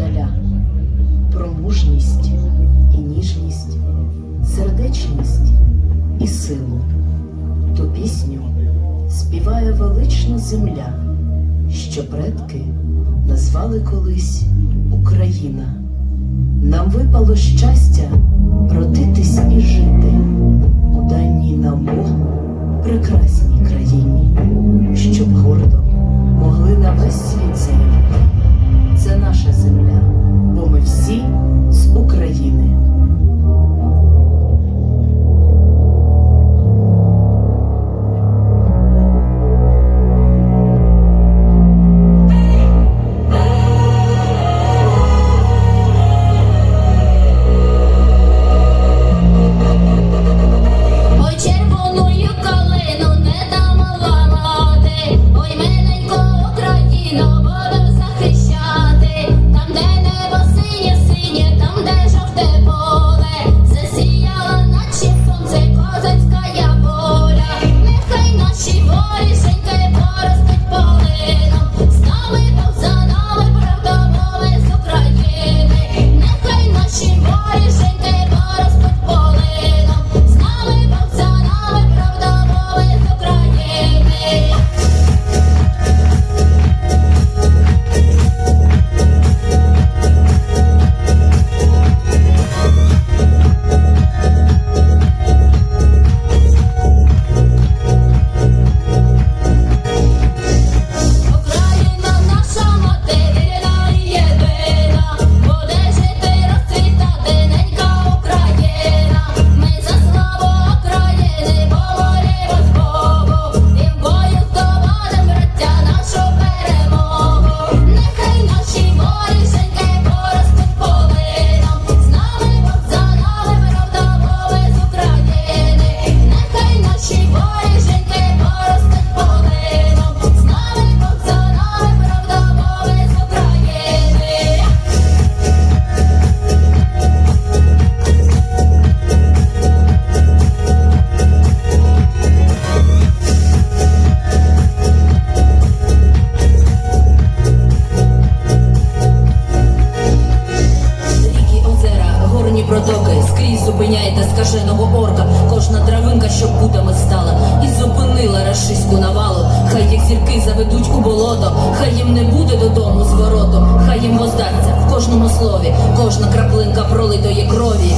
Даля про мужність і ніжність, сердечність і силу. Ту пісню співає велична земля, що предки назвали колись Україна. Нам випало щастя родитись і жити. та скаженого орка, кожна травинка, що путами стала, і зупинила рашиську навалу. Хай їх зірки заведуть у болото, хай їм не буде додому звороту, хай їм воздаться в кожному слові, кожна краплинка пролитої крові.